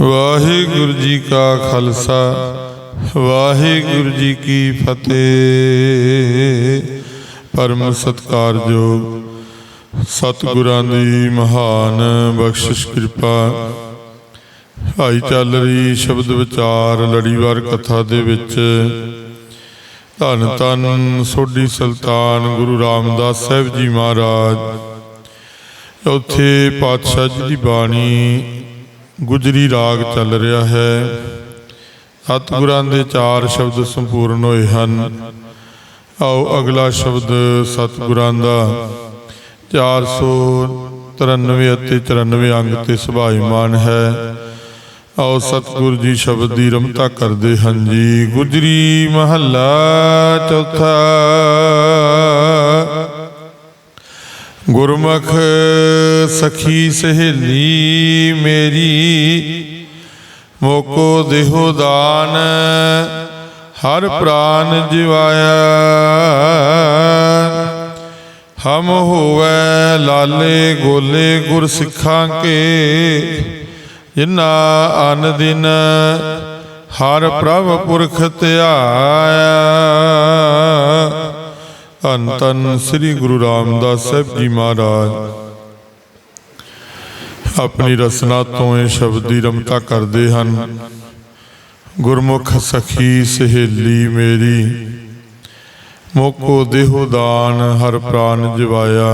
ਵਾਹਿਗੁਰੂ ਜੀ ਕਾ ਖਾਲਸਾ, ਵਾਹਿਗੁਰੂ ਜੀ ਕੀ ਫਤਿਹ। ਪਰਮ ਸਤਕਾਰਯੋਗ ਸਤਿਗੁਰਾਂ ਦੀ ਮਹਾਨ ਬਖਸ਼ਿਸ਼ ਕਿਰਪਾ। ਭਾਈ ਚੱਲ ਰਹੀ ਸ਼ਬਦ ਵਿਚਾਰ ਲੜੀਵਾਰ ਕਥਾ ਦੇ ਵਿੱਚ। ਧੰਨ ਧੰਨ ਸੋਢੀ ਸੁਲਤਾਨ ਗੁਰੂ ਰਾਮਦਾਸ ਸਾਹਿਬ ਜੀ ਮਹਾਰਾਜ। ਉੱਥੇ ਪਾਤਸ਼ਾਹ ਜੀ ਦੀ ਬਾਣੀ ਗੁਜਰੀ ਰਾਗ ਚੱਲ ਰਿਹਾ ਹੈ। ਸਤਿਗੁਰਾਂ ਦੇ ਚਾਰ ਸ਼ਬਦ ਸੰਪੂਰਨ ਹੋਏ ਹਨ। ਆਓ ਅਗਲਾ ਸ਼ਬਦ ਸਤਿਗੁਰਾਂ ਦਾ। 493 ਅਤੇ 94 ਅੰਗ ਤੇ ਸੁਭਾਈਮਾਨ ਹੈ। ਆਓ ਸਤਿਗੁਰ ਜੀ ਸ਼ਬਦ ਦੀ ਰਮਤਾ ਕਰਦੇ ਹਨ ਜੀ। ਗੁਜਰੀ ਮਹੱਲਾ ਚੌਥਾ। ਗੁਰਮੁਖ ਸਖੀ ਸਹੇਲੀ ਮੇਰੀ, ਮੋਕੋ ਦੇਹੋ ਦਾਨ ਹਰ ਪ੍ਰਾਨ ਜਿਵਾਇਆ। ਹਮ ਹੋਵੇ ਲਾਲੇ ਗੋਲੇ ਗੁਰ ਸਿੱਖਾਂ ਕੇ ਜਿਨਾ ਅਨ ਦਿਨ ਹਰ ਪ੍ਰਭ ਪੁਰਖ ਧਿਆਇਆ। ਧੰਨ ਧੰਨ ਸ੍ਰੀ ਗੁਰੂ ਰਾਮਦਾਸ ਸਾਹਿਬ ਜੀ ਮਹਾਰਾਜ। ਆਪਣੀ ਰਸਨਾ ਤੋਂ ਇਹ ਸ਼ਬਦ ਰਮਤਾ ਕਰਦੇ ਹਨ। ਗੁਰਮੁਖ ਸਖੀ ਸਹੇਲੀ ਮੇਰੀ, ਮੋਕੋ ਦੇਹੋ ਦਾਨ ਹਰ ਪ੍ਰਾਨ ਜਵਾਇਆ।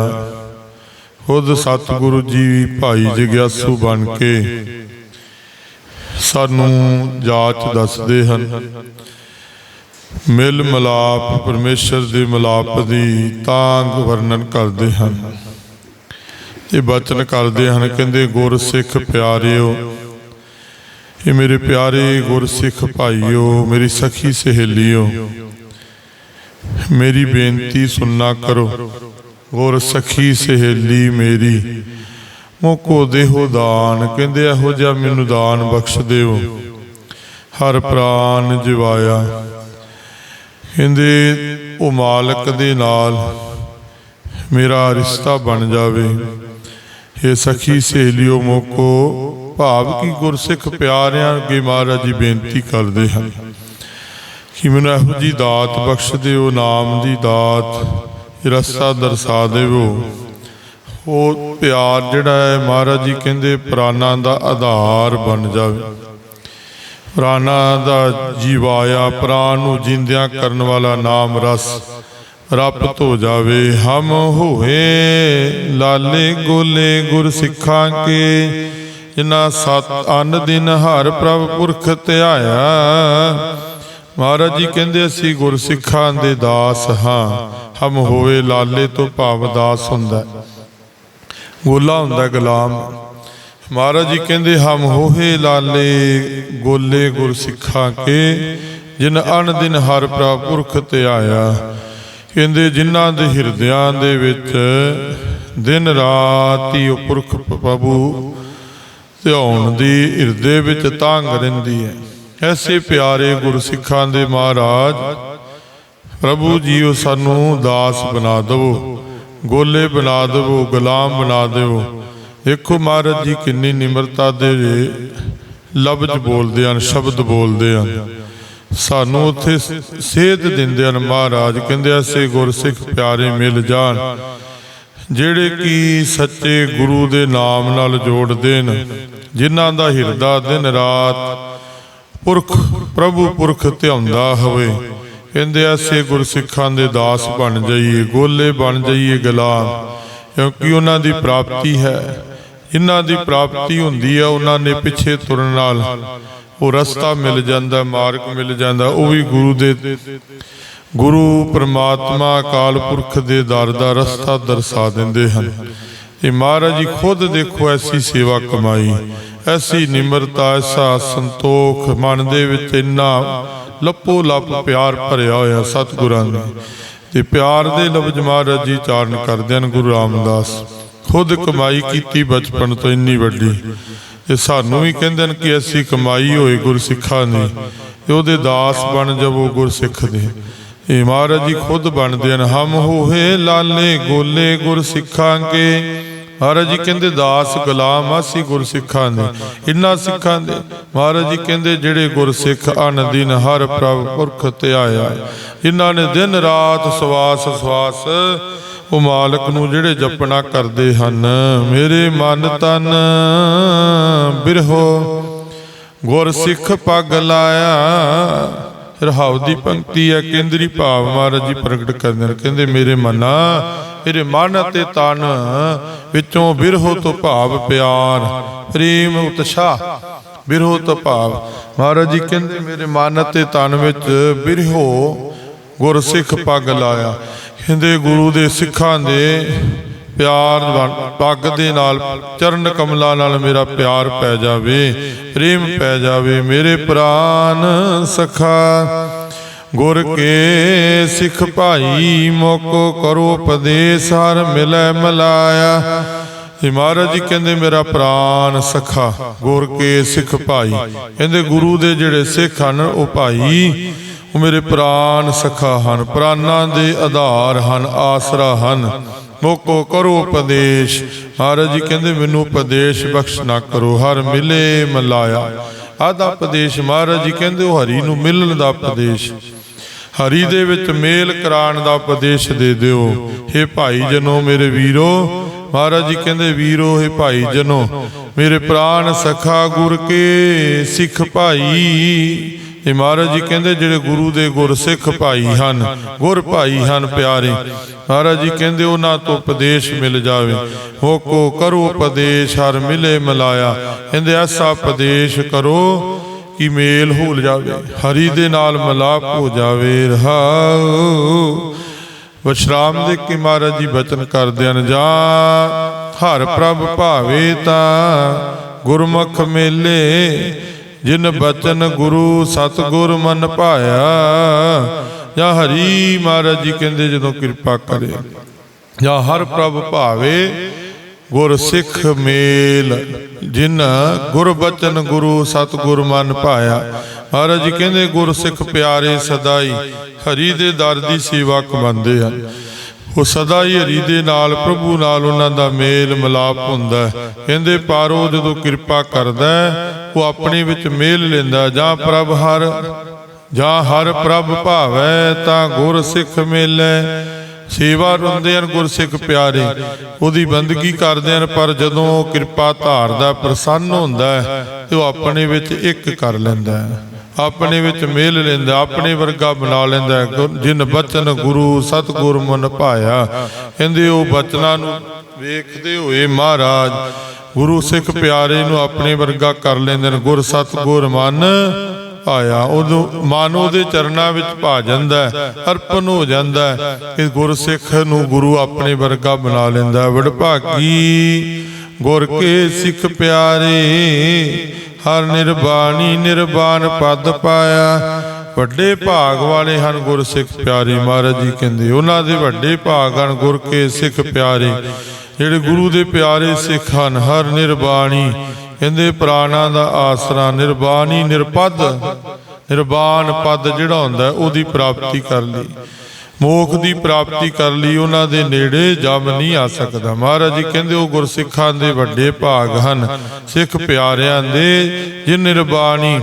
ਖੁਦ ਸਤਿਗੁਰੂ ਜੀ ਭਾਈ ਜਗਿਆਸੂ ਬਣ ਕੇ ਸਾਨੂੰ ਜਾਚ ਦੱਸਦੇ ਹਨ। ਮਿਲ ਮਲਾਪ ਪਰਮੇਸ਼ਰ ਦੇ ਮਲਾਪ ਦੀ ਤਾਂ ਵਰਣਨ ਕਰਦੇ ਹਨ। ਇਹ ਬਚਨ ਕਰਦੇ ਹਨ, ਕਹਿੰਦੇ ਗੁਰ ਸਿੱਖ ਪਿਆਰਿਓ, ਇਹ ਮੇਰੇ ਪਿਆਰੇ ਗੁਰ ਸਿੱਖ ਭਾਈਓ, ਮੇਰੀ ਸਖੀ ਸਹੇਲੀਓ, ਮੇਰੀ ਬੇਨਤੀ ਸੁਣਨਾ ਕਰੋ। ਗੁਰ ਸਖੀ ਸਹੇਲੀ ਮੇਰੀ ਮੋਕੋ ਦੇਹੋ ਦਾਨ, ਕਹਿੰਦੇ, ਇਹੋ ਜਿਹਾ ਮੈਨੂੰ ਦਾਨ ਬਖਸ਼ ਦਿਓ। ਹਰ ਪ੍ਰਾਨ ਜਿਵਾਇਆ। ਕਹਿੰਦੇ, ਉਹ ਮਾਲਕ ਦੇ ਨਾਲ ਮੇਰਾ ਰਿਸ਼ਤਾ ਬਣ ਜਾਵੇ। ਇਹ ਸਖੀ ਸਹੇਲਿਓ, ਮੋਕੋ, ਭਾਵ ਕੀ ਗੁਰਸਿੱਖ ਪਿਆਰਿਆਂ ਅੱਗੇ ਮਹਾਰਾਜ ਜੀ ਬੇਨਤੀ ਕਰਦੇ ਹਨ ਕਿ ਮੈਨੂੰ ਇਹੋ ਜੀ ਦਾਤ ਬਖਸ਼ ਦਿਓ, ਨਾਮ ਦੀ ਦਾਤ, ਰਸਤਾ ਦਰਸਾ ਦੇਵੋ। ਉਹ ਪਿਆਰ ਜਿਹੜਾ ਹੈ, ਮਹਾਰਾਜ ਜੀ ਕਹਿੰਦੇ ਪ੍ਰਾਨਾਂ ਦਾ ਆਧਾਰ ਬਣ ਜਾਵੇ। ਪ੍ਰਾਨਾਂ ਦਾ ਜੀਵਾਇਆ ਪ੍ਰਾਨ ਨੂੰ ਜਿੰਦਿਆਂ ਕਰਨ ਵਾਲਾ ਨਾਮ ਰਸ। ਰਪਤ ਹੋ ਜਾਵੇ ਹਮ ਹੋਏ, ਲਾਲੇ ਗੋਲੇ ਗੁਰ ਸਿੱਖਾਂ ਕੇ। ਜਿਨਾ ਸਤ ਅਨ ਦਿਨ ਹਰ ਪ੍ਰਭ ਪੁਰਖ ਧਿਆਇਆ ਮਹਾਰਾਜ ਜੀ ਕਹਿੰਦੇ, ਅਸੀਂ ਗੁਰ ਸਿੱਖਾਂ ਦੇ ਦਾਸ ਹਾਂ। ਹਮ ਹੋਵੇ ਲਾਲੇ ਤੋਂ ਭਾਵ ਦਾਸ ਹੁੰਦਾ। ਗੋਲਾ ਹੁੰਦਾ, ਗੁਲਾਮ। ਮਹਾਰਾਜ ਜੀ ਕਹਿੰਦੇ, ਹਮ ਹੋਹੇ ਲਾਲੇ ਗੋਲੇ ਗੁਰ ਸਿੱਖਾਂ ਕੇ, ਜਿਨ ਅਣ ਦਿਨ ਹਰ ਪ੍ਰਭ ਪੁਰਖ ਆਇਆ। ਕਹਿੰਦੇ, ਜਿਨ੍ਹਾਂ ਦੇ ਹਿਰਦਿਆਂ ਦੇ ਵਿੱਚ ਦਿਨ ਰਾਤ ਹੀ ਉਹ ਪੁਰਖ ਪ੍ਰਭੂ ਧਿਆਉਣ ਦੀ ਹਿਰਦੇ ਵਿੱਚ ਤਾਂਗ ਰਹਿੰਦੀ ਹੈ। ਐਸੇ ਪਿਆਰੇ ਗੁਰਸਿੱਖਾਂ ਦੇ ਮਹਾਰਾਜ, ਪ੍ਰਭੂ ਜੀਓ ਸਾਨੂੰ ਦਾਸ ਬਣਾ ਦਿਵੋ, ਗੋਲੇ ਬਣਾ ਦਿਵੋ, ਗੁਲਾਮ ਬਣਾ ਦਿਵੋ। ਦੇਖੋ ਮਹਾਰਾਜ ਜੀ, ਕਿੰਨੀ ਨਿਮਰਤਾ ਦੇ ਲਫ਼ਜ਼ ਬੋਲਦੇ ਹਨ, ਸ਼ਬਦ ਬੋਲਦੇ ਹਨ। ਸਾਨੂੰ ਉੱਥੇ ਸੇਧ ਦਿੰਦੇ ਹਨ ਮਹਾਰਾਜ, ਕਹਿੰਦੇ ਐਸੇ ਗੁਰਸਿੱਖ ਪਿਆਰੇ ਮਿਲ ਜਾਣ। ਜਿਹੜੇ ਕਿ ਸੱਚੇ ਗੁਰੂ ਦੇ ਨਾਮ ਨਾਲ ਜੋੜਦੇ ਨੇ ਜਿਨ੍ਹਾਂ ਦਾ ਹਿਰਦਾ ਦਿਨ ਰਾਤ ਪੁਰਖ, ਪ੍ਰਭੂ ਪੁਰਖ ਧਿਆਉਂਦਾ ਹੋਵੇ। ਕਹਿੰਦੇ ਐਸੇ ਗੁਰਸਿੱਖਾਂ ਦੇ ਦਾਸ ਬਣ ਜਾਈਏ, ਗੋਲੇ ਬਣ ਜਾਈਏ ਗੁਲਾਮ, ਕਿਉਂਕਿ ਉਹਨਾਂ ਦੀ ਪ੍ਰਾਪਤੀ ਹੈ। ਇਹਨਾਂ ਦੀ ਪ੍ਰਾਪਤੀ ਹੁੰਦੀ ਹੈ ਉਹਨਾਂ ਨੇ ਪਿੱਛੇ ਤੁਰਨ ਨਾਲ ਉਹ ਰਸਤਾ ਮਿਲ ਜਾਂਦਾ, ਮਾਰਗ ਮਿਲ ਜਾਂਦਾ, ਉਹ ਵੀ ਗੁਰੂ ਦੇ ਗੁਰੂ ਪ੍ਰਮਾਤਮਾ ਅਕਾਲ ਪੁਰਖ ਦੇ ਦਰ ਦਾ ਰਸਤਾ ਦਰਸਾ ਦਿੰਦੇ ਹਨ। ਇਹ ਮਹਾਰਾਜ ਜੀ ਖੁਦ ਦੇਖੋ ਐਸੀ ਸੇਵਾ ਕਮਾਈ, ਐਸੀ ਨਿਮਰਤਾ, ਐਸਾ ਸੰਤੋਖ, ਮਨ ਦੇ ਵਿੱਚ ਇੰਨਾ ਲੱਪੋ ਲੱਪ ਪਿਆਰ ਭਰਿਆ ਹੋਇਆ ਸਤਿਗੁਰਾਂ ਦਾ ਤੇ ਪਿਆਰ ਦੇ ਲਫ਼ਜ਼ ਮਹਾਰਾਜ ਜੀ ਚਾਰਨ ਕਰਦੇ ਹਨ ਗੁਰੂ ਰਾਮਦਾਸ। ਖੁਦ ਕਮਾਈ ਕੀਤੀ ਬਚਪਨ ਤੋਂ ਇੰਨੀ ਵੱਡੀ। ਇਹ ਸਾਨੂੰ ਵੀ ਕਹਿੰਦੇ ਨੇ ਕਿ ਅਸੀਂ ਕਮਾਈ ਹੋਏ ਗੁਰਸਿੱਖਾਂ ਦੀ ਉਹਦੇ ਦਾਸ ਬਣ ਜਾਵੋ ਗੁਰਸਿੱਖ ਦੇ। ਇਹ ਮਹਾਰਾਜ ਜੀ ਖੁਦ ਬਣਦੇ ਹਨ। ਹਮ ਹੋਏ ਲਾਲੇ ਗੋਲੇ ਗੁਰਸਿੱਖਾਂ ਕੇ ਮਹਾਰਾਜ ਜੀ ਕਹਿੰਦੇ, ਦਾਸ ਗੁਲਾਮ ਆਸੀ ਗੁਰਸਿੱਖਾਂ ਦੇ। ਇਨ੍ਹਾਂ ਸਿੱਖਾਂ ਦੇ। ਮਹਾਰਾਜ ਜੀ ਕਹਿੰਦੇ, ਜਿਹੜੇ ਗੁਰ ਅਨ ਦਿਨ ਹਰ ਪ੍ਰਭ ਪੁਰਖ ਤੇ ਆਇਆ ਇਨ੍ਹਾਂ ਨੇ ਦਿਨ ਰਾਤ ਸਵਾਸ ਸਵਾਸ ਉਹ ਮਾਲਕ ਨੂੰ ਜਿਹੜੇ ਜਪਣਾ ਕਰਦੇ ਹਨ। ਮੇਰੇ ਮਨ ਤਨ ਬਿਰਹੋ, ਗੁਰਸਿੱਖ ਪੱਗ ਲਾਇਆ। ਰਹਾਉ ਦੀ ਪੰਕਤੀ ਹੈ, ਕੇਂਦਰੀ ਭਾਵ ਮਹਾਰਾਜ ਜੀ ਪ੍ਰਗਟ ਕਰਦੇ ਨੇ। ਕਹਿੰਦੇ, ਮੇਰੇ ਮਨਾ ਮੇਰੇ ਮਨ ਅਤੇ ਤਨ ਵਿੱਚੋਂ ਬਿਰਹੋ ਤੋਂ ਭਾਵ ਪਿਆਰ। ਪ੍ਰੇਮ ਉਤਸ਼ਾਹ ਬਿਰਹੋ ਤੋਂ ਭਾਵ। ਮਹਾਰਾਜ ਜੀ ਕਹਿੰਦੇ, ਮੇਰੇ ਮਨ ਅਤੇ ਤਨ ਵਿੱਚ ਬਿਰਹੋ ਗੁਰ ਪੱਗ ਲਾਇਆ। ਕਹਿੰਦੇ, ਗੁਰੂ ਦੇ ਸਿੱਖਾਂ ਦੇ ਪਿਆਰ ਬਣ- ਪੱਗ ਦੇ ਨਾਲ, ਚਰਨ ਕਮਲਾਂ ਨਾਲ ਮੇਰਾ ਪਿਆਰ ਪੈ ਜਾਵੇ, ਪ੍ਰੇਮ ਪੈ ਜਾਵੇ। ਮੇਰੇ ਪ੍ਰਾਨ ਸਖਾ ਗੁਰ ਕੇ ਸਿੱਖ ਭਾਈ ਮੋਕੋ ਕਰੋ ਉਪਦੇਸ, ਹਰ ਮਿਲੈ ਮਲਾਇਆ। ਇਹ ਮਹਾਰਾਜ ਜੀ ਕਹਿੰਦੇ, ਮੇਰਾ ਪ੍ਰਾਨ ਸਖਾ, ਗੁਰ ਕੇ ਸਿੱਖ ਭਾਈ। ਕਹਿੰਦੇ, ਗੁਰੂ ਦੇ ਜਿਹੜੇ ਸਿੱਖ ਹਨ, ਉਹ ਭਾਈ, ਉਹ ਮੇਰੇ ਪ੍ਰਾਨ ਸਖਾ ਹਨ। ਪ੍ਰਾਨਾਂ ਦੇ ਆਧਾਰ ਹਨ, ਆਸਰਾ ਹਨ। ਮੋਕੋ ਕਰੋ ਉਪਦੇਸ਼। ਮਹਾਰਾਜ ਜੀ ਕਹਿੰਦੇ, ਮੈਨੂੰ ਉਪਦੇਸ਼ ਬਖਸ਼ ਨਾ ਕਰੋ, ਹਰ ਮਿਲੇ ਮਲਾਇਆ। ਆਦਾ ਉਪਦੇਸ਼ ਮਹਾਰਾਜ ਜੀ ਕਹਿੰਦੇ, ਉਹ ਹਰੀ ਨੂੰ ਮਿਲਣ ਦਾ ਉਪਦੇਸ਼। ਹਰੀ ਦੇ ਵਿੱਚ ਮੇਲ ਕਰਾਣ ਦਾ ਉਪਦੇਸ਼ ਦੇ ਦਿਓ। हे ਭਾਈ ਜਨੋ ਮੇਰੇ ਵੀਰੋ, ਮਹਾਰਾਜ ਜੀ ਕਹਿੰਦੇ, ਵੀਰੋ हे ਭਾਈ ਜਨੋ ਮੇਰੇ ਪ੍ਰਾਨ ਸਖਾ ਗੁਰ ਕੇ ਸਿੱਖ ਭਾਈ। ਇਹ ਮਹਾਰਾਜ ਜੀ ਕਹਿੰਦੇ, ਜਿਹੜੇ ਗੁਰੂ ਦੇ ਗੁਰ ਸਿੱਖ ਭਾਈ ਹਨ, ਗੁਰ ਭਾਈ ਹਨ ਪਿਆਰੇ। ਮਹਾਰਾਜ ਜੀ ਕਹਿੰਦੇ, ਉਹਨਾਂ ਤੋਂ ਉਪਦੇਸ਼ ਮਿਲ ਜਾਵੇ। ਹੋ ਕਰੋ ਉਪਦੇਸ਼, ਹਰ ਮਿਲੇ ਮਲਾਇਆ। ਕਹਿੰਦੇ, ਐਸਾ ਉਪਦੇਸ਼ ਕਰੋ ਕਿ ਮੇਲ ਹੋ ਜਾਵੇ? ਹਰੀ ਦੇ ਨਾਲ ਮਲਾਪ ਹੋ ਜਾਵੇ ਰਹਾਉ। ਵਿਸ਼ਰਾਮ ਦੇ ਕੇ ਮਹਾਰਾਜ ਜੀ ਬਚਨ ਕਰਦੇ ਹਨ, ਜਾਂ, ਹਰ ਪ੍ਰਭ ਭਾਵੇ ਤਾਂ ਗੁਰਮੁਖ ਮੇਲੇ, ਜਿਨ ਬਚਨ ਗੁਰੂ ਸਤਗੁਰ ਮਨ ਭਾਇਆ, ਜਾਂ ਹਰੀ ਮਹਾਰਾਜ ਜੀ ਕਹਿੰਦੇ ਜਦੋਂ ਕਿਰਪਾ ਕਰੇ। ਜਾਂ ਹਰ ਪ੍ਰਭ ਭਾਵੇ ਗੁਰ ਸਿੱਖ ਮੇਲ ਜਿਨ ਗੁਰਬਚਨ ਗੁਰੂ ਸਤਗੁਰ ਮਨ ਭਾਇਆ ਮਹਾਰਾਜ ਜੀ ਕਹਿੰਦੇ ਗੁਰ ਸਿੱਖ ਪਿਆਰੇ ਸਦਾਈ, ਹਰੀ ਦੇ ਦਰ ਦੀ ਸੇਵਾ ਕਮਾਉਂਦੇ ਆ। ਉਹ ਸਦਾ ਹੀ ਹਰੀ ਦੇ ਨਾਲ, ਪ੍ਰਭੂ ਨਾਲ ਉਹਨਾਂ ਦਾ ਮੇਲ ਮਿਲਾਪ ਹੁੰਦਾ ਕਹਿੰਦੇ, ਪਾਰੋ ਜਦੋਂ ਕਿਰਪਾ ਕਰਦਾ ਉਹ ਆਪਣੇ ਵਿੱਚ ਮੇਲ ਲੈਂਦਾ ਜਾਂ ਪ੍ਰਭ ਹਰ, ਜਾਂ ਹਰ ਪ੍ਰਭ ਭਾਵੈ, ਤਾਂ ਗੁਰ ਸਿੱਖ ਮੇਲੇ। ਸੇਵਾ ਰੁੰਦੇ ਹਨ ਗੁਰਸਿੱਖ ਪਿਆਰੇ, ਉਹਦੀ ਬੰਦਗੀ ਕਰਦੇ ਹਨ ਪਰ ਜਦੋਂ ਉਹ ਕਿਰਪਾ ਧਾਰਦਾ ਪ੍ਰਸੰਨ ਹੁੰਦਾ ਹੈ, ਤੇ ਉਹ ਆਪਣੇ ਵਿੱਚ ਇੱਕ ਕਰ ਲੈਂਦਾ ਹੈ। ਆਪਣੇ ਵਿੱਚ ਮੇਲ ਲੈਂਦਾ, ਆਪਣੇ ਵਰਗਾ ਬਣਾ ਲੈਂਦਾ ਜਿਨ ਬਚਨ ਗੁਰੂ ਸਤਗੁਰ ਮਨ ਭਾਇਆ, ਕਹਿੰਦੇ ਉਹ ਬਚਨਾਂ ਨੂੰ ਵੇਖਦੇ ਹੋਏ ਮਹਾਰਾਜ, ਗੁਰੂ ਸਿੱਖ ਪਿਆਰੇ ਨੂੰ ਆਪਣੇ ਵਰਗਾ ਕਰ ਲੈਂਦੇ ਨੇ। ਗੁਰ ਸਤਗੁਰ ਮਨ ਆਇਆ, ਉਦੋਂ ਮਨ ਉਹਦੇ ਚਰਨਾਂ ਵਿੱਚ ਭਾ ਜਾਂਦਾ ਅਰਪਣ ਹੋ ਜਾਂਦਾ ਹੈ। ਗੁਰਸਿੱਖ ਨੂੰ ਗੁਰੂ ਆਪਣੇ ਵਰਗਾ ਬਣਾ ਲੈਂਦਾ ਵਡਭਾਗੀ, ਗੁਰ ਕੇ ਸਿੱਖ ਪਿਆਰੇ, ਹਰ ਨਿਰਬਾਣੀ ਨਿਰਬਾਨ ਪਦ ਪਾਇਆ। ਵੱਡੇ ਭਾਗ ਵਾਲੇ ਹਨ ਗੁਰਸਿੱਖ ਪਿਆਰੇ ਮਹਾਰਾਜ ਜੀ ਕਹਿੰਦੇ, ਉਹਨਾਂ ਦੇ ਵੱਡੇ ਭਾਗ ਹਨ ਗੁਰ ਕੇ ਸਿੱਖ ਪਿਆਰੇ। ਜਿਹੜੇ ਗੁਰੂ ਦੇ ਪਿਆਰੇ ਸਿੱਖ ਹਨ, ਹਰ ਨਿਰਬਾਣੀ ਕਹਿੰਦੇ ਪ੍ਰਾਣਾ ਦਾ ਆਸਰਾ ਨਿਰਬਾਣੀ ਨਿਰਪਦ ਨਿਰਬਾਨ ਪਦ ਜਿਹੜਾ ਹੁੰਦਾ ਉਹਦੀ ਪ੍ਰਾਪਤੀ ਕਰ ਲਈ। ਮੋਖ ਦੀ ਪ੍ਰਾਪਤੀ ਕਰ ਲਈ, ਉਹਨਾਂ ਦੇ ਨੇੜੇ ਜਮ ਨਹੀਂ ਆ ਸਕਦਾ। ਮਹਾਰਾਜ ਜੀ ਕਹਿੰਦੇ, ਉਹ ਗੁਰਸਿੱਖਾਂ ਦੇ ਵੱਡੇ ਭਾਗ ਹਨ, ਸਿੱਖ ਪਿਆਰਿਆਂ ਦੇ, ਜਿਨ ਨਿਰਬਾਣੀ।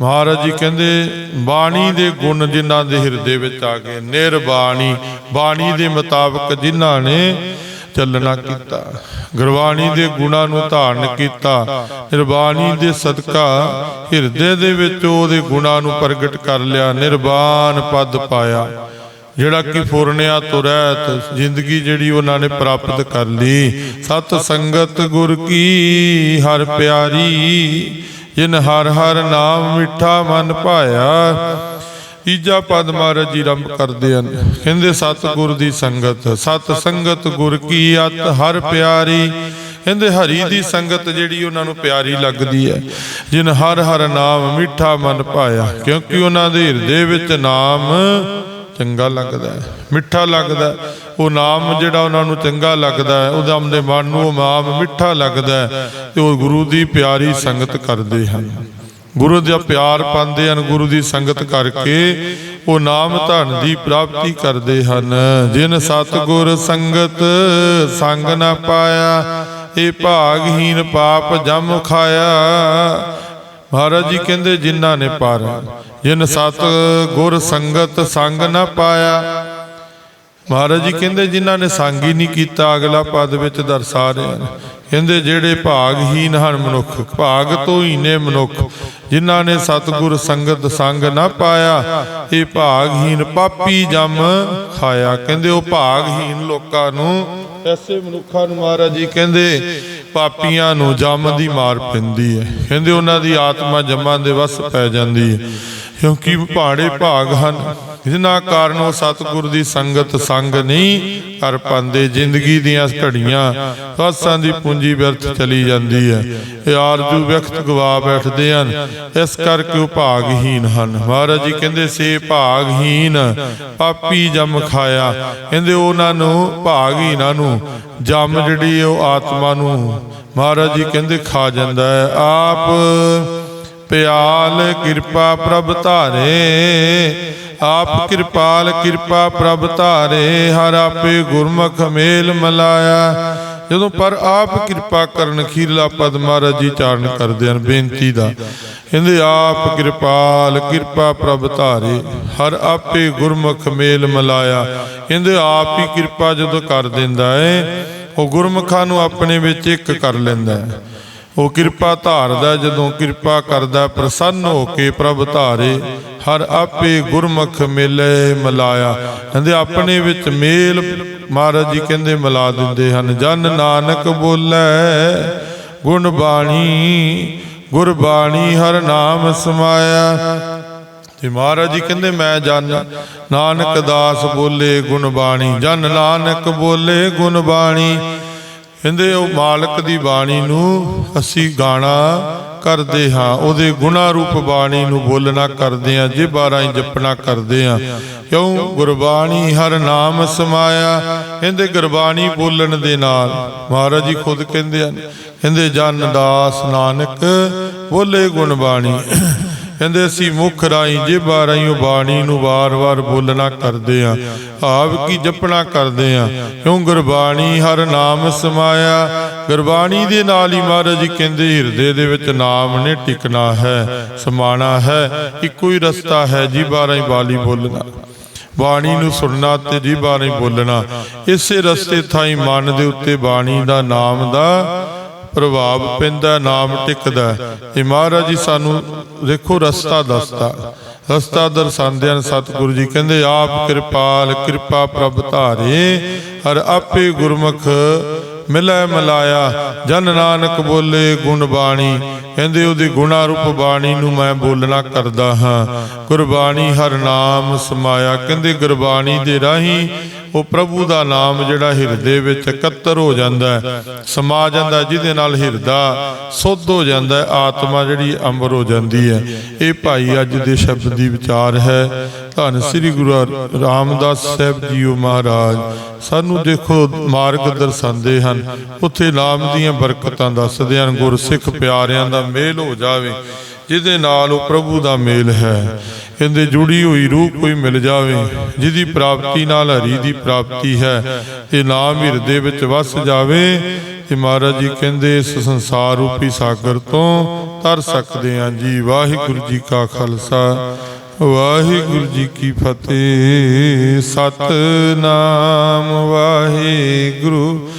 ਮਹਾਰਾਜ ਜੀ ਕਹਿੰਦੇ, ਬਾਣੀ ਦੇ ਗੁਣ ਜਿਨ੍ਹਾਂ ਦੇ ਹਿਰਦੇ ਵਿੱਚ ਆ ਗਏ, ਨਿਰਬਾਣੀ। ਬਾਣੀ ਦੇ ਮੁਤਾਬਕ ਜਿਨ੍ਹਾਂ ਨੇ ਚੱਲਣਾ ਕੀਤਾ। ਗੁਰਬਾਣੀ ਦੇ ਗੁਣਾਂ ਨੂੰ ਧਾਰਨ ਕੀਤਾ। ਨਿਰਬਾਣੀ ਦੇ ਸਦਕਾ ਹਿਰਦੇ ਦੇ ਵਿੱਚ ਉਹਦੇ ਗੁਣਾਂ ਨੂੰ ਪ੍ਰਗਟ ਕਰ ਲਿਆ। ਨਿਰਵਾਣ ਪਦ ਪਾਇਆ। ਜਿਹੜਾ ਕਿ ਫੁਰਨਿਆ ਤੋਂ ਰਹਿਤ ਜ਼ਿੰਦਗੀ ਜਿਹੜੀ ਉਹਨਾਂ ਨੇ ਪ੍ਰਾਪਤ ਕਰ ਲਈ। ਸਤ ਸੰਗਤ ਗੁਰ ਕੀ ਹਰ ਪਿਆਰੀ, ਜਿਨ ਹਰ ਹਰ ਨਾਮ ਮਿੱਠਾ ਮਨ ਭਾਇਆ। ਤੀਜਾ ਪਦ ਮਹਾਰਾਜ ਜੀ ਰੰਭ ਕਰਦੇ ਹਨ। ਕਹਿੰਦੇ, ਸਤਿਗੁਰ ਦੀ ਸੰਗਤ, ਸਤ ਸੰਗਤ ਗੁਰ ਕੀ ਅਤ, ਹਰ ਪਿਆਰੀ। ਕਹਿੰਦੇ, ਹਰੀ ਦੀ ਸੰਗਤ ਜਿਹੜੀ, ਉਹਨਾਂ ਨੂੰ ਪਿਆਰੀ ਲੱਗਦੀ ਹੈ। ਜਿਨ ਹਰ ਹਰ ਨਾਮ ਮਿੱਠਾ ਮਨ ਪਾਇਆ, ਕਿਉਂਕਿ ਉਹਨਾਂ ਦੇ ਹਿਰਦੇ ਵਿੱਚ ਨਾਮ ਚੰਗਾ ਲੱਗਦਾ ਹੈ, ਮਿੱਠਾ ਲੱਗਦਾ ਉਹ ਨਾਮ ਜਿਹੜਾ ਉਹਨਾਂ ਨੂੰ ਚੰਗਾ ਲੱਗਦਾ ਹੈ, ਉਹਦਾ ਆਪਣੇ ਮਨ ਨੂੰ ਉਹ ਨਾਮ ਮਿੱਠਾ ਲੱਗਦਾ ਹੈ, ਤੇ ਉਹ ਗੁਰੂ ਦੀ ਪਿਆਰੀ ਸੰਗਤ ਕਰਦੇ ਹਨ। ਗੁਰੂ ਦਾ ਪਿਆਰ ਪਾਉਂਦੇ ਹਨ, ਗੁਰੂ ਦੀ ਸੰਗਤ ਕਰਕੇ ਉਹ ਨਾਮ ਧਨ ਦੀ ਪ੍ਰਾਪਤੀ ਕਰਦੇ ਹਨ। ਜਿਨ ਸਤਗੁਰ ਸੰਗਤ ਸੰਗ ਨਾ ਪਾਇਆ, ਇਹ ਭਾਗਹੀਨ ਪਾਪ ਜਮ ਖਾਇਆ। ਮਹਾਰਾਜ ਜੀ ਕਹਿੰਦੇ, ਜਿਨ੍ਹਾਂ ਨੇ ਪਾਰ ਜਿਨ ਸਤ ਗੁਰ ਸੰਗਤ ਸੰਗ ਨਾ ਪਾਇਆ। ਮਹਾਰਾਜ ਜੀ ਕਹਿੰਦੇ, ਜਿਨ੍ਹਾਂ ਨੇ ਸੰਗ ਹੀ ਨਹੀਂ ਕੀਤਾ, ਅਗਲਾ ਪਦ ਵਿੱਚ ਦਰਸਾ ਰਹੇ ਹਨ। ਕਹਿੰਦੇ, ਜਿਹੜੇ ਭਾਗਹੀਨ ਹਨ ਮਨੁੱਖ, ਭਾਗ ਤੋਂ ਹੀ ਨੇ ਮਨੁੱਖ। ਜਿਨ੍ਹਾਂ ਨੇ ਸਤਿਗੁਰ ਸੰਗਤ ਸੰਗ ਨਾ ਪਾਇਆ, ਇਹ ਭਾਗਹੀਨ ਪਾਪੀ ਜਮ ਖਾਇਆ। ਕਹਿੰਦੇ ਉਹ ਭਾਗਹੀਨ ਲੋਕਾਂ ਨੂੰ, ਐਸੇ ਮਨੁੱਖਾਂ ਨੂੰ ਮਹਾਰਾਜ ਜੀ ਕਹਿੰਦੇ, ਪਾਪੀਆਂ ਨੂੰ ਜਮ ਦੀ ਮਾਰ ਪੈਂਦੀ ਹੈ। ਕਹਿੰਦੇ ਉਹਨਾਂ ਦੀ ਆਤਮਾ ਜਮਾਂ ਦੇ ਵਸ ਪੈ ਜਾਂਦੀ ਹੈ। ਕਿਉਂਕਿ ਭਾੜੇ ਭਾਗ ਹਨ। ਜਿਨ੍ਹਾਂ ਕਾਰਨ ਉਹ ਸਤਿਗੁਰ ਦੀ ਸੰਗਤ ਸੰਗ ਨਹੀਂ ਕਰ ਪਾਉਂਦੇ। ਜ਼ਿੰਦਗੀ ਦੀਆਂ ਘੜੀਆਂ ਸਾਸਾਂ ਦੀ ਪੂੰਜੀ ਵਿਅਰਥ ਚਲੀ ਜਾਂਦੀ ਹੈ। ਇਹ ਆਰਜੂ ਵਿਅਕਤ ਗਵਾ ਬੈਠਦੇ ਹਨ। ਇਸ ਕਰਕੇ ਉਹ ਭਾਗਹੀਨ ਹਨ। ਮਹਾਰਾਜ ਜੀ ਕਹਿੰਦੇ, ਸੇ ਭਾਗਹੀਨ ਪਾਪੀ ਜਮ ਖਾਇਆ। ਕਹਿੰਦੇ, ਉਹਨਾਂ ਨੂੰ ਭਾਗਹੀਨਾਂ ਨੂੰ ਜਮ ਜਿਹੜੀ ਉਹ ਆਤਮਾ ਨੂੰ। ਮਹਾਰਾਜ ਜੀ ਕਹਿੰਦੇ, ਖਾ ਜਾਂਦਾ ਹੈ। ਆਪ ਪਿਆਲ ਕਿਰਪਾ ਪ੍ਰਭ ਧਾਰੇ। ਆਪ ਕਿਰਪਾਲ ਕਿਰਪਾ ਪ੍ਰਭ ਧਾਰੇ, ਹਰ ਆਪੇ ਗੁਰਮੁਖ ਮੇਲ ਮਲਾਇਆ। ਜਦੋਂ ਪਰ ਆਪ ਕਿਰਪਾ ਕਰਨ ਖੀਰਲਾ ਪਦ ਮਹਾਰਾਜ ਜੀ ਚਾਰਨ ਕਰਦੇ ਹਨ, ਬੇਨਤੀ ਦਾ। ਕਹਿੰਦੇ, ਆਪ ਕਿਰਪਾਲ ਕਿਰਪਾ ਪ੍ਰਭ ਧਾਰੇ, ਹਰ ਆਪੇ ਗੁਰਮੁਖ ਮੇਲ ਮਲਾਇਆ। ਕਹਿੰਦੇ, ਆਪ ਹੀ ਕਿਰਪਾ ਜਦੋਂ ਕਰ ਦਿੰਦਾ ਹੈ ਉਹ ਗੁਰਮੁਖਾਂ ਨੂੰ ਆਪਣੇ ਵਿੱਚ ਇੱਕ ਕਰ ਲੈਂਦਾ ਹੈ ਉਹ ਕਿਰਪਾ ਧਾਰਦਾ ਜਦੋਂ ਕਿਰਪਾ ਕਰਦਾ ਪ੍ਰਸੰਨ ਹੋ ਕੇ ਪ੍ਰਭ ਧਾਰੇ, ਹਰ ਆਪੇ ਗੁਰਮੁਖ ਮਿਲੇ ਮਲਾਇਆ। ਕਹਿੰਦੇ, ਆਪਣੇ ਵਿੱਚ ਮੇਲ ਮਹਾਰਾਜ ਜੀ ਕਹਿੰਦੇ ਮਿਲਾ ਦਿੰਦੇ ਹਨ। ਜਨ ਨਾਨਕ ਬੋਲੇ, ਗੁਣ ਬਾਣੀ ਗੁਰਬਾਣੀ ਹਰ ਨਾਮ ਸਮਾਇਆ। ਤੇ ਮਹਾਰਾਜ ਜੀ ਕਹਿੰਦੇ, ਮੈਂ ਜਨ ਨਾਨਕ ਦਾਸ ਬੋਲੇ ਗੁਣ ਬਾਣੀ। ਜਨ ਨਾਨਕ ਬੋਲੇ ਗੁਣ ਬਾਣੀ। ਕਹਿੰਦੇ ਉਹ ਮਾਲਕ ਦੀ ਬਾਣੀ ਨੂੰ ਅਸੀਂ ਗਾਣਾ ਕਰਦੇ ਹਾਂ। ਉਹਦੇ ਗੁਣਾ ਰੂਪ ਬਾਣੀ ਨੂੰ ਬੋਲਣਾ ਕਰਦੇ ਹਾਂ, ਜੇ ਬਾਰਾਂ ਹੀ ਜਪਣਾ ਕਰਦੇ ਹਾਂ। ਕਿਉਂ? ਗੁਰਬਾਣੀ ਹਰ ਨਾਮ ਸਮਾਇਆ। ਕਹਿੰਦੇ ਗੁਰਬਾਣੀ ਬੋਲਣ ਦੇ ਨਾਲ ਮਹਾਰਾਜ ਜੀ ਖੁਦ ਕਹਿੰਦੇ ਹਨ, ਕਹਿੰਦੇ ਜਨ ਦਾਸ ਨਾਨਕ ਬੋਲੇ ਗੁਣ ਬਾਣੀ। ਕਹਿੰਦੇ ਅਸੀਂ ਮੁਖ ਰਾਈ ਜਿਬਾ ਰਾਈਓ ਬਾਣੀ ਨੂੰ ਵਾਰ-ਵਾਰ ਬੋਲਣਾ ਕਰਦੇ ਆ ਆਪ ਕੀ ਜਪਣਾ ਕਰਦੇ ਆ ਕਿਉਂ ਗੁਰਬਾਣੀ ਹਰ ਨਾਮ ਸਮਾਇਆ। ਗੁਰਬਾਣੀ ਦੇ ਨਾਲ ਹੀ ਮਹਾਰਾਜ ਜੀ ਕਹਿੰਦੇ ਹਿਰਦੇ ਦੇ ਵਿੱਚ ਨਾਮ ਨੇ ਟਿਕਣਾ ਹੈ, ਸਮਾਣਾ ਹੈ, ਇੱਕੋ ਹੀ ਰਸਤਾ ਹੈ ਜਿਬਾ ਰਾਈ ਬਾਲੀ ਬੋਲਣਾ। ਬਾਣੀ ਨੂੰ ਸੁਣਨਾ ਤੇ ਜਿਬਾ ਰਾਈ ਬੋਲਣਾ। ਇਸੇ ਰਸਤੇ ਥਾਈ ਮਨ ਦੇ ਉੱਤੇ ਬਾਣੀ ਦਾ ਨਾਮ ਦਾ ਪ੍ਰਭਾਵ ਪੈਂਦਾ, ਨਾਮ ਟਿਕਦਾ। ਇਹ ਮਹਾਰਾਜ ਜੀ ਸਾਨੂੰ ਦੇਖੋ ਰਸਤਾ ਦੱਸਦਾ। ਰਸਤਾ ਦਰਸਾਉਂਦੇ ਹਨ ਸਤਿਗੁਰੂ ਜੀ, ਕਹਿੰਦੇ ਆਪ ਕਿਰਪਾਲ, ਕਿਰਪਾ ਪ੍ਰਭ ਧਾਰੇ, ਹਰ ਆਪੇ ਗੁਰਮੁਖ ਮਿਲੈ ਮਲਾਇਆ। ਜਨ ਨਾਨਕ ਬੋਲੇ ਗੁਣ ਬਾਣੀ, ਕਹਿੰਦੇ ਉਹਦੀ ਗੁਣਾ ਰੂਪ ਬਾਣੀ ਨੂੰ ਮੈਂ ਬੋਲਣਾ ਕਰਦਾ ਹਾਂ। ਗੁਰਬਾਣੀ ਹਰ ਨਾਮ ਸਮਾਇਆ, ਕਹਿੰਦੇ ਗੁਰਬਾਣੀ ਦੇ ਰਾਹੀਂ ਉਹ ਪ੍ਰਭੂ ਦਾ ਨਾਮ ਜਿਹੜਾ ਹਿਰਦੇ ਵਿੱਚ ਇਕੱਤਰ ਹੋ ਜਾਂਦਾ ਸਮਾ ਜਾਂਦਾ ਜਿਹਦੇ ਨਾਲ ਹਿਰਦਾ ਸੁੱਧ ਹੋ ਜਾਂਦਾ ਆਤਮਾ ਜਿਹੜੀ ਅੰਬਰ ਹੋ ਜਾਂਦੀ ਹੈ। ਇਹ ਭਾਈ ਅੱਜ ਦੇ ਸ਼ਬਦ ਦੀ ਵਿਚਾਰ ਹੈ। ਧੰਨ ਸ੍ਰੀ ਗੁਰੂ ਰਾਮਦਾਸ ਸਾਹਿਬ ਜੀਓ ਮਹਾਰਾਜ, ਸਾਨੂੰ ਦੇਖੋ ਮਾਰਗ ਦਰਸਾਉਂਦੇ ਹਨ। ਉੱਥੇ ਨਾਮ ਦੀਆਂ ਬਰਕਤਾਂ ਦੱਸਦੇ ਹਨ, ਗੁਰਸਿੱਖ ਪਿਆਰਿਆਂ ਦਾ ਮੇਲ ਹੋ ਜਾਵੇ, ਜਿਹਦੇ ਨਾਲ ਉਹ ਪ੍ਰਭੂ ਦਾ ਮੇਲ ਹੈ। ਕਹਿੰਦੇ ਜੁੜੀ ਹੋਈ ਰੂਹ ਕੋਈ ਮਿਲ ਜਾਵੇ, ਜਿਹਦੀ ਪ੍ਰਾਪਤੀ ਨਾਲ ਹਰੀ ਦੀ ਪ੍ਰਾਪਤੀ ਹੈ। ਇਹ ਨਾਮ ਹਿਰਦੇ ਵਿੱਚ ਵਸ ਜਾਵੇ। ਤੇ ਮਹਾਰਾਜ ਜੀ ਕਹਿੰਦੇ, ਇਸ ਸੰਸਾਰ ਰੂਪੀ ਸਾਗਰ ਤੋਂ ਤਰ ਸਕਦੇ ਹਾਂ ਜੀ। ਵਾਹਿਗੁਰੂ ਜੀ ਕਾ ਖਾਲਸਾ। ਵਾਹਿਗੁਰੂ ਜੀ ਕੀ ਫਤਿਹ। ਸਤਨਾਮ ਵਾਹਿਗੁਰੂ।